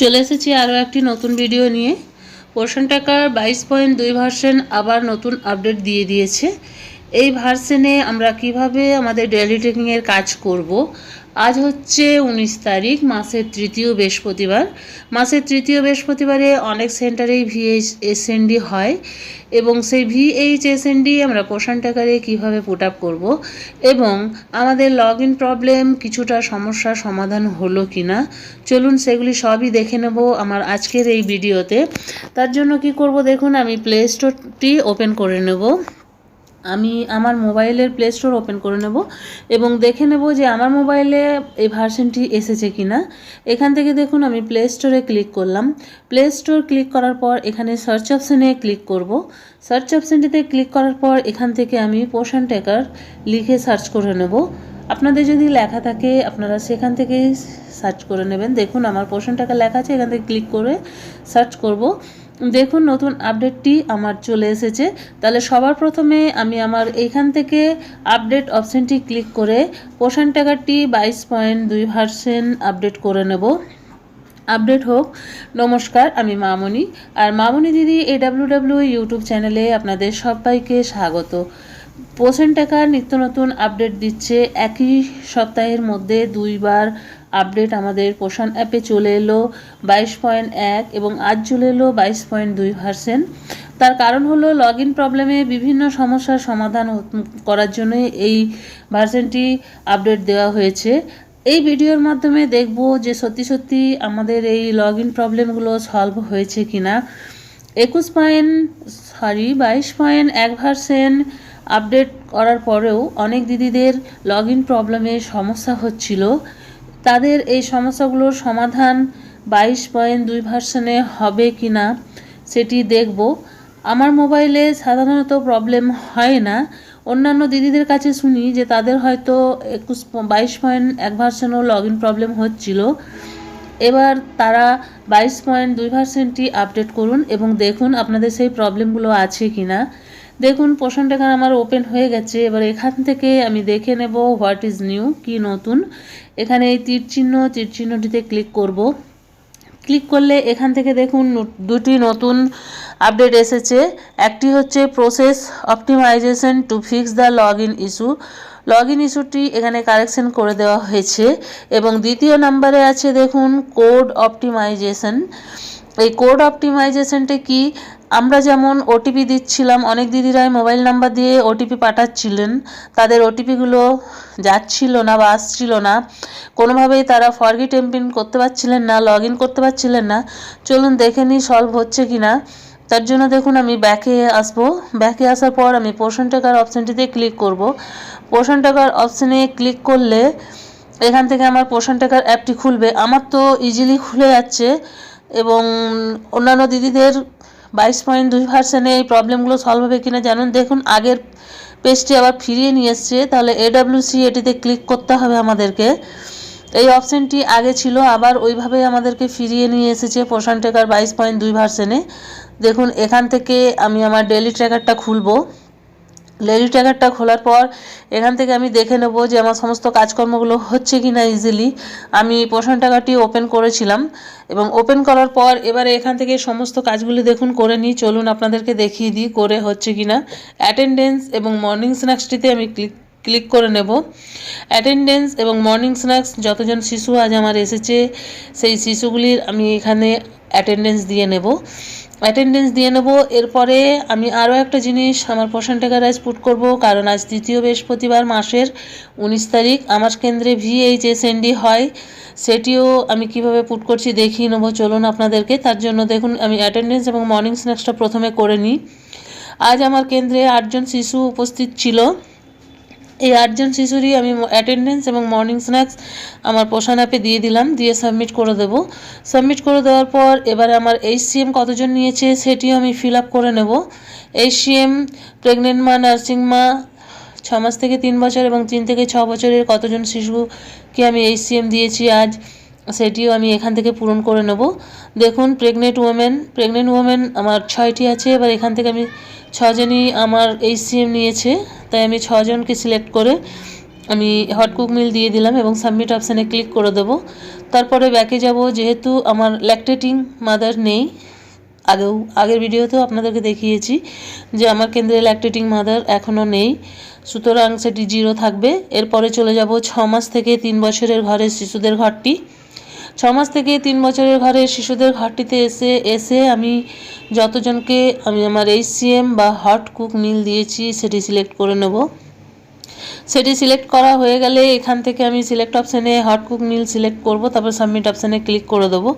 চলে এসেছি আরও একটি নতুন ভিডিও নিয়ে। পোর্শন টাকার বাইশ পয়েন্ট দুই ভার্সেন আবার নতুন আপডেট দিয়ে দিয়েছে। এই ভার্সেনে আমরা কীভাবে আমাদের ডেলি ট্রেকিংয়ের কাজ করব? আজ হচ্ছে উনিশ তারিখ, মাসের তৃতীয় বৃহস্পতিবার। মাসের তৃতীয় বৃহস্পতিবারে অনেক সেন্টারেই ভিএইচ এসএনডি হয় এবং সেই ভিএইচ এসএনডি আমরা পোষণ টাকারে কীভাবে পুট আপ করব এবং আমাদের লগ ইন প্রবলেম কিছুটা সমস্যার সমাধান হলো কি না চলুন সেগুলি সবই দেখে নেব আমার আজকের এই ভিডিওতে। তার জন্য কি করব দেখুন, আমি প্লে স্টোরটি ওপেন করে নেব। আমি আমার মোবাইলের প্লে স্টোর ওপেন করে নেব এবং দেখে নেব যে আমার মোবাইলে এই ভার্সনটি এসেছে কি না এখান থেকে দেখুন আমি প্লে স্টোরে ক্লিক করলাম। প্লে স্টোর ক্লিক করার পর এখানে সার্চ অপশানে ক্লিক করব। সার্চ অপশানটিতে ক্লিক করার পর এখান থেকে আমি পোষণ টেকার লিখে সার্চ করে নেব। আপনাদের যদি লেখা থাকে, আপনারা সেখান থেকে সার্চ করে নেবেন। দেখুন আমার পোষণ টাকা লেখা আছে, এখান থেকে ক্লিক করে সার্চ করব। দেখুন, নতুন আপডেটটি আমার চলে এসেছে। তাহলে সবার প্রথমে আমি আমার এইখান থেকে আপডেট অপশানটি ক্লিক করে পোষণ টাকাটি বাইশ পয়েন্ট দুই ভার্সেন আপডেট করে নেব। আপডেট হোক। নমস্কার, আমি মামনি। আর মামনি দিদি এডাব্লিউডাব্লিউ ইউটিউব চ্যানেলে আপনাদের সবাইকে স্বাগত। পোষণ টাকার নিত্য নতুন আপডেট দিচ্ছে। একই সপ্তাহের মধ্যে দুইবার আপডেট আমাদের পোষণ অ্যাপে চলে এলো বাইশ পয়েন্ট এক এবং আজ চলে এলো বাইশ পয়েন্ট দুই ভার্সেন তার কারণ হলো লগ ইন প্রবলেমে বিভিন্ন সমস্যার সমাধান করার জন্য এই ভার্সেনটি আপডেট দেওয়া হয়েছে। এই ভিডিওর মাধ্যমে দেখব যে সত্যি সত্যি আমাদের এই লগ ইন প্রবলেমগুলো সলভ হয়েছে কি না একুশ পয়েন্ট সরি বাইশ পয়েন্ট এক ভার্সেন আপডেট করার পরেও অনেক দিদিদের লগ ইন প্রবলেমে সমস্যা হচ্ছিল। তাদের এই সমস্যাগুলোর সমাধান বাইশ পয়েন্ট দুই ভার্সনে হবে কি না সেটি দেখব। আমার মোবাইলে সাধারণত প্রবলেম হয় না। অন্যান্য দিদিদের কাছে শুনি যে তাদের হয়তো একুশ বাইশ পয়েন্ট এক ভার্সনও লগ ইন প্রবলেম হচ্ছিল। এবার তারা বাইশ পয়েন্ট দুই ভার্সেন্টটি আপডেট করুন এবং দেখুন আপনাদের সেই প্রবলেমগুলো আছে কি না দেখুন পোষণ এখানে আমার ওপেন হয়ে গেছে। এবার এখান থেকে আমি দেখে নেব হোয়াট ইজ নিউ কি নতুন। এখানে এই তীর চিহ্ন, তীর চিহ্নটিতে ক্লিক করব। ক্লিক করলে এখান থেকে দেখুন, দুটি নতুন আপডেট এসেছে। একটি হচ্ছে process optimization to fix the log in issue log in ইস্যুটি এখানে কারেকশন করে দেওয়া হয়েছে। এবং দ্বিতীয় নাম্বারে আছে দেখুন কোড অপটিমাইজেশন এই কোড অপটিমাইজেশনটা কি? আমরা যেমন ওটিপি দিচ্ছিলাম, অনেক দিদিরাই মোবাইল নাম্বার দিয়ে ওটিপি পাঠাচ্ছিলেন। তাদের ওটিপিগুলো যাচ্ছিল না বা আসছিল না। কোনোভাবেই তারা ফরগেট এমপিন করতে পারছিলেন না লগ ইন করতে পারছিলেন না। চলুন দেখে নিই সলভ হচ্ছে কি না তার জন্য দেখুন, আমি ব্যাকে আসব। ব্যাকে আসার পর আমি পোষণ টাকার অপশানটিতে ক্লিক করব। পোষণ টাকার অপশানে ক্লিক করলে এখান থেকে আমার পোষণ টাকার অ্যাপটি খুলবে। আমার তো ইজিলি খুলে যাচ্ছে এবং অন্যান্য দিদিদের বাইশ পয়েন্ট দুই ভার্সেনে এই প্রবলেমগুলো সলভ হবে কিনা জানুন। দেখুন, আগের পেজটি আবার ফিরিয়ে নিয়ে এসছে। তাহলে এডাব্লিউসি এটিতে ক্লিক করতে হবে আমাদেরকে। এই অপশানটি আগে ছিল, আবার ওইভাবে আমাদেরকে ফিরিয়ে নিয়ে এসেছে পোষণ ট্রেকার বাইশ পয়েন্ট দুই ভার্সেনে দেখুন, এখান থেকে আমি আমার ডেলি ট্র্যাকারটা খুলবো। লেডি ট্র্যাকারটা খোলার পর এখান থেকে আমি দেখে নেব যে আমার সমস্ত কাজকর্মগুলো হচ্ছে কি না ইজিলি আমি পোষণ টাকাটি ওপেন করেছিলাম এবং ওপেন করার পর এবারে এখান থেকে সমস্ত কাজগুলি দেখুন করে নিই। চলুন আপনাদেরকে দেখিয়ে দিই করে হচ্ছে কি না অ্যাটেন্ডেন্স এবং মর্নিং স্ন্যাক্সটিতে আমি ক্লিক ক্লিক করে নেব। অ্যাটেন্ডেন্স এবং মর্নিং স্ন্যাক্স যতজন শিশু আজ আমার এসেছে, সেই শিশুগুলির আমি এখানে অ্যাটেন্ডেন্স দিয়ে নেব। অ্যাটেন্ডেন্স দিয়ে নেব। এরপরে আমি আরও একটা জিনিস, আমার পোষণ টাকার আজ পুট করব, কারণ আজ তৃতীয় বৃহস্পতিবার মাসের উনিশ তারিখ। আমার কেন্দ্রে ভিএইচএসএনডি হয়, সেটিও আমি কীভাবে পুট করছি দেখিয়ে নেব। চলুন আপনাদেরকে, তার জন্য দেখুন, আমি অ্যাটেন্ডেন্স এবং মর্নিং স্ন্যাক্সটা প্রথমে করে নিই। আজ আমার কেন্দ্রে আটজন শিশু উপস্থিত ছিল। এই আটজন শিশুরই আমি অ্যাটেন্ডেন্স এবং মর্নিং স্ন্যাক্স আমার পোষণ অ্যাপে দিয়ে দিলাম, দিয়ে সাবমিট করে দেব। সাবমিট করে দেওয়ার পর এবারে আমার এইচসিএম কতজন নিয়েছে সেটিও আমি ফিল আপ করে নেব। এইচসিএম প্রেগনেন্ট মা নার্সিং মা ছ মাস থেকে তিন বছর এবং তিন থেকে ছ বছরের কতজন শিশুকে আমি এইচসিএম দিয়েছি আজ? সেটিও আমি এখান থেকে পূরণ করে নেব। দেখুন প্রেগনেন্ট ওমেন প্রেগনেন্ট ওমেন আমার ছয়টি আছে, এবার এখান থেকে আমি ছজনই আমার এইচসিএম নিয়েছে, তাই আমি ছজনকে সিলেক্ট করে আমি হট কুক মিল দিয়ে দিলাম এবং সাবমিট অপশানে ক্লিক করে দেবো। তারপরে ব্যাকে যাব, যেহেতু আমার ল্যাকটেটিং মাদার নেই, আগেও, আগের ভিডিওতেও আপনাদেরকে দেখিয়েছি যে আমার কেন্দ্রে ল্যাকটেটিং মাদার এখনও নেই, সুতরাং সেটি জিরো থাকবে। এরপরে চলে যাব, ছ মাস থেকে তিন বছরের ঘরের শিশুদের ঘরটি। ছ মাস থেকে তিন বছরের ঘরে শিশুদের ঘরটিতে এসে এসে আমি যতজনকে আমি আমার এইচসিএম বা হট কুক মিল দিয়েছি, সেটি সিলেক্ট করে নেব। সেটি সিলেক্ট করা হয়ে গেলে এখান থেকে আমি সিলেক্ট অপশানে হট কুক মিল সিলেক্ট করব, তারপর সাবমিট অপশানে ক্লিক করে দেবো।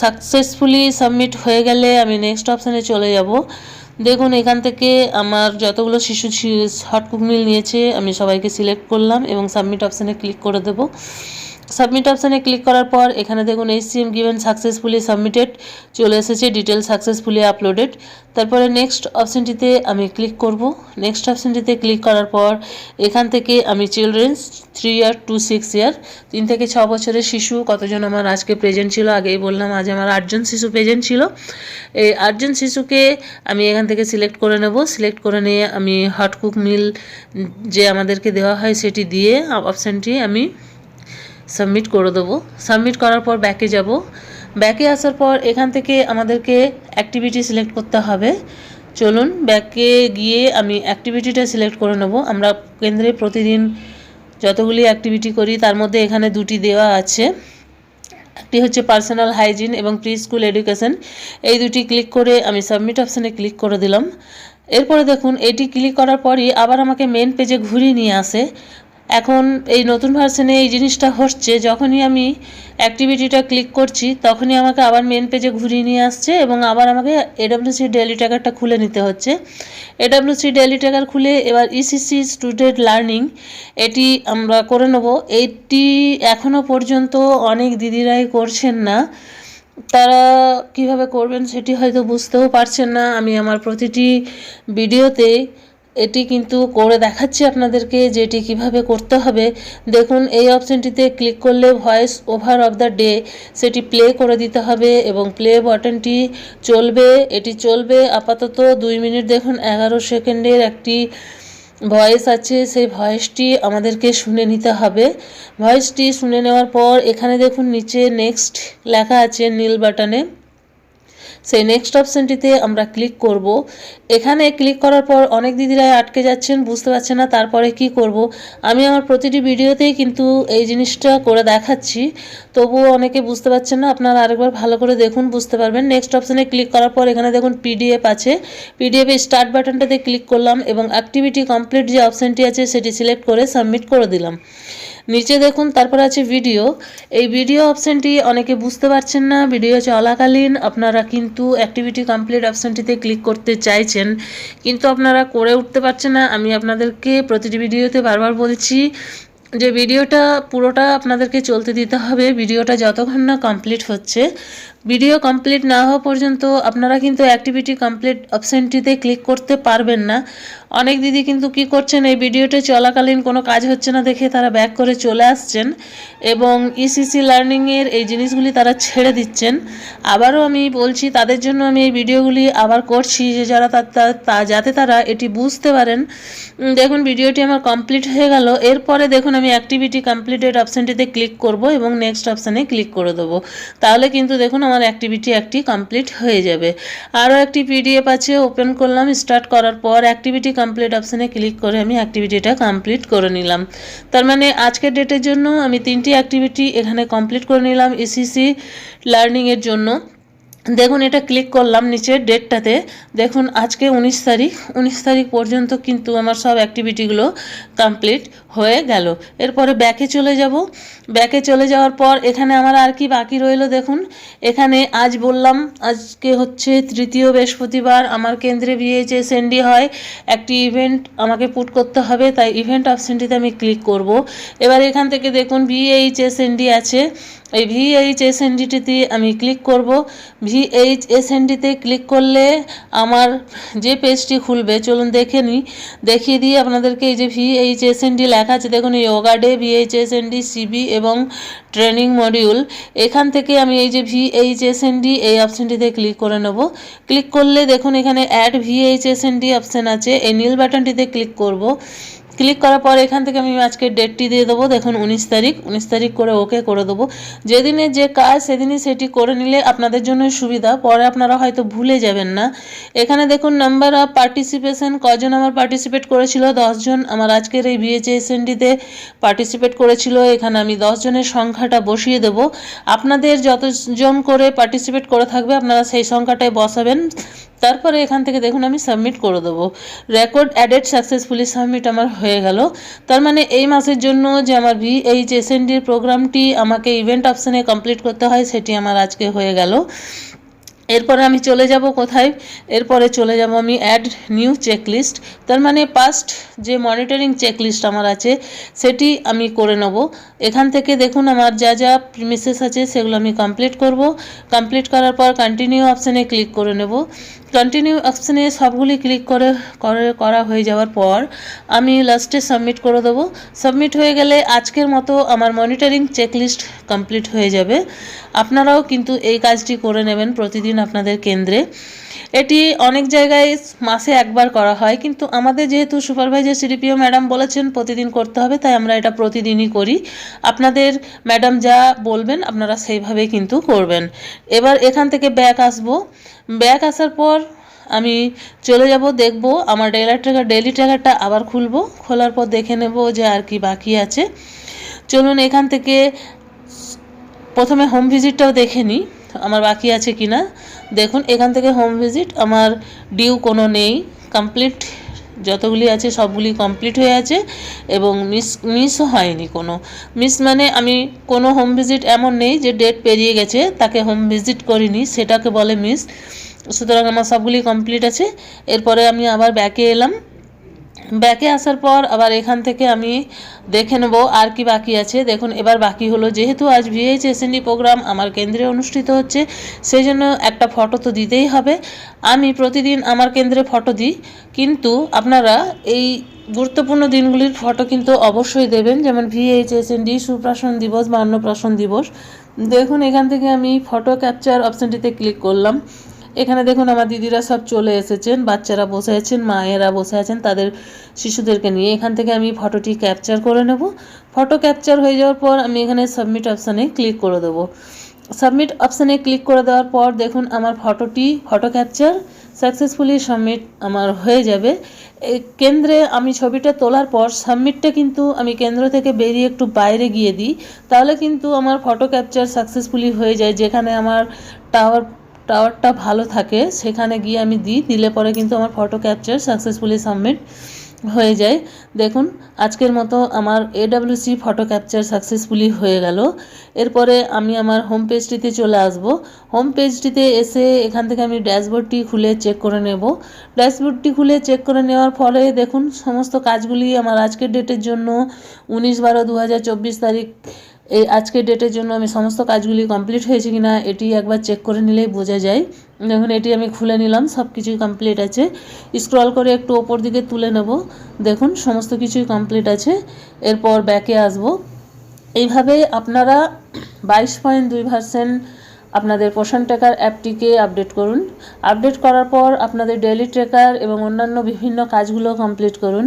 সাকসেসফুলি সাবমিট হয়ে গেলে আমি নেক্সট অপশানে চলে যাব। দেখুন, এখান থেকে আমার যতগুলো শিশু হট কুক মিল নিয়েছে, আমি সবাইকে সিলেক্ট করলাম এবং সাবমিট অপশানে ক্লিক করে দেবো। সাবমিট অপশানে ক্লিক করার পর এখানে দেখুন এইচসিএম গিভেন সাকসেসফুলি সাবমিটেড চলে এসেছে ডিটেল সাকসেসফুলি আপলোডেড তারপরে নেক্সট অপশানটিতে আমি ক্লিক করব। নেক্সট অপশানটিতে ক্লিক করার পর এখান থেকে আমি children's three year to six year তিন থেকে ছ বছরের শিশু, কতজন আমার আজকে প্রেজেন্ট ছিল, আগেই বললাম আজ আমার আটজন শিশু প্রেজেন্ট ছিল। এই আটজন শিশুকে আমি এখান থেকে সিলেক্ট করে নেব। সিলেক্ট করে নিয়ে আমি হটকুক মিল যে আমাদেরকে দেওয়া হয় সেটি দিয়ে অপশানটি আমি সাবমিট করে দেবো। সাবমিট করার পর ব্যাকে যাব। ব্যাকে আসার পর এখান থেকে আমাদেরকে অ্যাক্টিভিটি সিলেক্ট করতে হবে। চলুন ব্যাকে গিয়ে আমি অ্যাক্টিভিটিটা সিলেক্ট করে নেব। আমরা কেন্দ্রে প্রতিদিন যতগুলি অ্যাক্টিভিটি করি, তার মধ্যে এখানে দুটি দেওয়া আছে। একটি হচ্ছে পার্সোনাল হাইজিন এবং প্রি স্কুল এডুকেশন এই দুটি ক্লিক করে আমি সাবমিট অপশানে ক্লিক করে দিলাম। এরপরে দেখুন, এটি ক্লিক করার পরই আবার আমাকে মেন পেজে ঘুরিয়ে নিয়ে আসে। এখন এই নতুন ভার্সনে এই জিনিসটা হচ্ছে, যখনই আমি অ্যাক্টিভিটিটা ক্লিক করছি, তখনই আমাকে আবার মেন পেজে ঘুরিয়ে নিয়ে আসছে এবং আবার আমাকে এডাব্লিউসি ডেলি ট্যাগারটা খুলে নিতে হচ্ছে। এডাব্লিউসি ডেলি ট্যাগার খুলে এবার ইসিসি স্টুডেন্ট লার্নিং এটি আমরা করে নেব। এইটি এখনও পর্যন্ত অনেক দিদিরাই করছেন না। তারা কীভাবে করবেন সেটি হয়তো বুঝতেও পারছেন না। আমি আমার প্রতিটি ভিডিওতে এটি কিন্তু করে দেখাচ্ছি আপনাদেরকে যে এটি কীভাবে করতে হবে। দেখুন, এই অপশানটিতে ক্লিক করলে voice over of the day সেটি প্লে করে দিতে হবে এবং প্লে বাটনটি চলবে। এটি চলবে আপাতত দুই মিনিট। দেখুন, এগারো সেকেন্ডের একটি ভয়েস আছে, সেই ভয়েসটি আমাদেরকে শুনে নিতে হবে। ভয়েসটি শুনে নেওয়ার পর এখানে দেখুন, নিচে নেক্সট লেখা আছে নীল বাটনে। সেই নেক্সট অপশানটিতে আমরা ক্লিক করব। এখানে ক্লিক করার পর অনেক দিদিরাই আটকে যাচ্ছেন, বুঝতে পারছেন না তারপরে কি করব। আমি আমার প্রতিটি ভিডিওতেই কিন্তু এই জিনিসটা করে দেখাচ্ছি। তবুও অনেকে বুঝতে পারছেন না, আপনারা আরেকবার ভালো করে দেখুন, বুঝতে পারবেন। নেক্সট অপশানে ক্লিক করার পর এখানে দেখুন পিডিএফ আছে। পিডিএফে স্টার্ট বাটনটাতে ক্লিক করলাম এবং অ্যাক্টিভিটি কমপ্লিট যে অপশানটি আছে, সেটি সিলেক্ট করে সাবমিট করে দিলাম। নিচে দেখুন, তারপর আছে ভিডিও এই ভিডিও অপশানটি অনেকে বুঝতে পারছেন না। ভিডিও চলাকালীন আপনারা কিন্তু অ্যাক্টিভিটি কমপ্লিট অপশানটিতে ক্লিক করতে চাইছেন। কিন্তু আপনারা করে উঠতে পারছেন না। আমি আপনাদেরকে প্রতিটি ভিডিওতে বারবার বলছি যে ভিডিওটা পুরোটা আপনাদেরকে চলতে দিতে হবে। ভিডিওটা যতক্ষণ না কমপ্লিট হচ্ছে ভিডিও কমপ্লিট না হওয়া পর্যন্ত আপনারা কিন্তু অ্যাক্টিভিটি কমপ্লিট অপশানটিতে ক্লিক করতে পারবেন না। অনেক দিদি কিন্তু কি করছেন, এই ভিডিওটা চলাকালীন কোনো কাজ হচ্ছে না দেখে তারা ব্যাক করে চলে আসছেন এবং ইসিসি লার্নিংয়ের এই জিনিসগুলি তারা ছেড়ে দিচ্ছেন। আবারও আমি বলছি, তাদের জন্য আমি এই ভিডিওগুলি আবার করছি যে যারা তা যাতে তারা এটি বুঝতে পারেন। দেখুন, ভিডিওটি আমার কমপ্লিট হয়ে গেল। এরপরে দেখুন, আমি অ্যাক্টিভিটি কমপ্লিটেড অপশানটিতে ক্লিক করব এবং নেক্সট অপশানে ক্লিক করে দেবো। তাহলে কিন্তু দেখুন আমার অ্যাক্টিভিটি একটি কমপ্লিট হয়ে যাবে। আরও একটি পিডিএফ আছে ওপেন করলাম স্টার্ট করার পর অ্যাক্টিভিটি কমপ্লিট অপশানে ক্লিক করে আমি অ্যাক্টিভিটিটা কমপ্লিট করে নিলাম। তার মানে আজকের ডেটের জন্য আমি তিনটি অ্যাক্টিভিটি এখানে কমপ্লিট করে নিলাম ইসিসি লার্নিংয়ের জন্য। দেখুন, এটা ক্লিক করলাম নিচের ডেটটাতে দেখুন, আজকে উনিশ তারিখ উনিশ তারিখ পর্যন্ত কিন্তু আমার সব অ্যাক্টিভিটিগুলো কমপ্লিট হয়ে গেল। এরপরে ব্যাকে চলে যাব। ব্যাকে চলে যাওয়ার পর এখানে আমার আর কি বাকি রইল দেখুন। এখানে আজ বললাম, আজকে হচ্ছে তৃতীয় বৃহস্পতিবার। আমার কেন্দ্রে ভিএইচএস এনডি হয়। একটি ইভেন্ট আমাকে পুট করতে হবে, তাই ইভেন্ট অপশানটিতে আমি ক্লিক করব। এবার এখান থেকে দেখুন ভিএইচএস এনডি আছে। এই ভিএইচ এসএনডিটিতে আমি ক্লিক করব। ভিএইচ এসএনডিতে ক্লিক করলে আমার যে পেজটি খুলবে, চলুন দেখে নিই। দেখিয়ে দিয়ে আপনাদেরকে এই যে ভিএইচ এসএনডি লেখা আছে দেখুন yoga day VH SND CB এবং ট্রেনিং মডিউল এখান থেকে আমি এই যে ভিএইচ এসএনডি এই অপশানটিতে ক্লিক করে নেব। ক্লিক করলে দেখুন এখানে অ্যাড ভিএইচ এসএনডি অপশান আছে। এই নীল বাটনটিতে ক্লিক করব। ক্লিক করার পর এখান থেকে আমি আজকে ডেটটি দিয়ে দেবো। দেখুন, উনিশ তারিখ। উনিশ তারিখ করে ওকে করে দেবো। যেদিনে যে কাজ, সেদিনই সেটি করে নিলে আপনাদের জন্য সুবিধা। পরে আপনারা হয়তো ভুলে যাবেন না। এখানে দেখুন নাম্বার অফ পার্টিসিপেশন কজন আমার পার্টিসিপেট করেছিল? দশজন আমার আজকের এই বিএচএসএনডিতে পার্টিসিপেট করেছিল। এখানে আমি দশজনের সংখ্যাটা বসিয়ে দেব। আপনাদের যতজন করে পার্টিসিপেট করে থাকবে, আপনারা সেই সংখ্যাটায় বসাবেন। তারপরে এখান থেকে দেখুন, আমি সাবমিট করে দেবো। রেকর্ড অ্যাডেড সাকসেসফুলি সাবমিট আমার হয়ে গেল। তার মানে এই মাসের জন্য যে আমার ভি এইচ এসএনডির প্রোগ্রামটি আমাকে ইভেন্ট অপশানে কমপ্লিট করতে হয়, সেটি আমার আজকে হয়ে গেল। এরপরে আমি চলে যাব কোথায়? এরপরে চলে যাব আমি অ্যাড নিউ চেকলিস্ট তার মানে পাস্ট যে মনিটরিং চেকলিস্ট আমার আছে, সেটি আমি করে নেব। এখান থেকে দেখুন আমার যা যা প্রিমিসেস আছে, সেগুলো আমি কমপ্লিট করব। কমপ্লিট করার পর কন্টিনিউ অপশানে ক্লিক করে নেব। কন্টিনিউ অপশানে সবগুলি ক্লিক করে করে, করা হয়ে যাওয়ার পর আমি লাস্টে সাবমিট করে দেবো। সাবমিট হয়ে গেলে আজকের মতো আমার মনিটরিং চেকলিস্ট কমপ্লিট হয়ে যাবে। আপনারাও কিন্তু এই কাজটি করে নেবেন প্রতিদিন আপনাদের কেন্দ্রে। এটি অনেক জায়গায় মাসে একবার করা হয়, কিন্তু আমাদের যেহেতু সুপারভাইজার সিডিপিও ম্যাডাম বলেছেন প্রতিদিন করতে হবে, তাই আমরা এটা প্রতিদিনই করি। আপনাদের ম্যাডাম যা বলবেন আপনারা সেইভাবেই কিন্তু করবেন। এবার এখান থেকে ব্যাক আসব। ব্যাক আসার পর আমি চলে যাব, দেখব আমার ডেলার ট্র্যাকার ডেলি ট্র্যাকারটা আবার খুলব, খোলার পর দেখে নেব যে আর কি বাকি আছে। চলুন এখান থেকে প্রথমে হোম ভিজিটটাও দেখে নিই, আমার বাকি আছে কি না দেখুন, এখান থেকে হোম ভিজিট আমার ডিউ কোনো নেই কমপ্লিট যতগুলি আছে সবগুলি কমপ্লিট হয়ে আছে এবং মিস মিসও হয়নি কোনো। মিস মানে আমি কোনো হোম ভিজিট এমন নেই যে ডেট পেরিয়ে গেছে, তাকে হোম ভিজিট করিনি, সেটাকে বলে মিস সুতরাং আমার সবগুলি কমপ্লিট আছে। এরপরে আমি আবার ব্যাকে এলাম। ব্যাকে আসার পর আবার এখান থেকে আমি দেখে নেব আর কি বাকি আছে। দেখুন, এবার বাকি হলো, যেহেতু আজ ভিএইচ এসএনডি প্রোগ্রাম আমার কেন্দ্রে অনুষ্ঠিত হচ্ছে সেই জন্য একটা ফটো তো দিতেই হবে। আমি প্রতিদিন আমার কেন্দ্রে ফটো দিই, কিন্তু আপনারা এই গুরুত্বপূর্ণ দিনগুলির ফটো কিন্তু অবশ্যই দেবেন, যেমন ভিএইচ এসএনডি সুপ্রাশন দিবস বা অন্নপ্রাশন দিবস। দেখুন, এখান থেকে আমি ফটো ক্যাপচার অপশানটিতে ক্লিক করলাম। এখানে দেখুন আমার দিদিরা সব চলে এসেছেন, বাচ্চারা বসে আছেন, মায়েরা বসে আছেন, তাদের শিশুদেরকে নিয়ে। এখান থেকে আমি ফটোটি ক্যাপচার করে নেব। ফটো ক্যাপচার হয়ে যাওয়ার পর আমি এখানে সাবমিট অপশানে ক্লিক করে দেবো। সাবমিট অপশানে ক্লিক করে দেওয়ার পর দেখুন আমার ফটোটি, ফটো ক্যাপচার সাকসেসফুলি সাবমিট আমার হয়ে যাবে। কেন্দ্রে আমি ছবিটা তোলার পর সাবমিটটা কিন্তু আমি কেন্দ্র থেকে বেরিয়ে একটু বাইরে গিয়ে দিই। তাহলে কিন্তু আমার ফটো ক্যাপচার সাকসেসফুলি হয়ে যায়, যেখানে আমার টাওয়ার টাওয়ারটা ভালো থাকে, সেখানে গিয়ে আমি দিই, দিলে পরে কিন্তু আমার ফটো ক্যাপচার সাকসেসফুলি সাবমিট হয়ে যায়। দেখুন, আজকের মতো আমার এডাব্লিউসি ফটো ক্যাপচার সাকসেসফুলি হয়ে গেল। এরপরে আমি আমার হোম পেজটিতে চলে আসব। হোম পেজটিতে এসে এখান থেকে আমি ড্যাশবোর্ডটি খুলে চেক করে নেব। ড্যাশবোর্ডটি খুলে চেক করে নেওয়ার ফলে দেখুন, সমস্ত কাজগুলি আমার আজকের ডেটের জন্য উনিশ বারো দু তারিখ এই আজকের ডেটের জন্য আমি সমস্ত কাজগুলি কমপ্লিট হয়েছে কিনা এটি একবার চেক করে নিলেই বোঝা যায়। দেখুন, এটি আমি খুলে নিলাম সব কিছুই কমপ্লিট আছে। স্ক্রল করে একটু ওপর দিকে তুলে নেব। দেখুন, সমস্ত কিছুই কমপ্লিট আছে। এরপর ব্যাকে আসব। এইভাবে আপনারা বাইশ পয়েন্ট দুই পার্সেন্ট আপনাদের পোষণ ট্রেকার অ্যাপটিকে আপডেট করুন। আপডেট করার পর আপনাদের ডেলি ট্রেকার এবং অন্যান্য বিভিন্ন কাজগুলো কমপ্লিট করুন।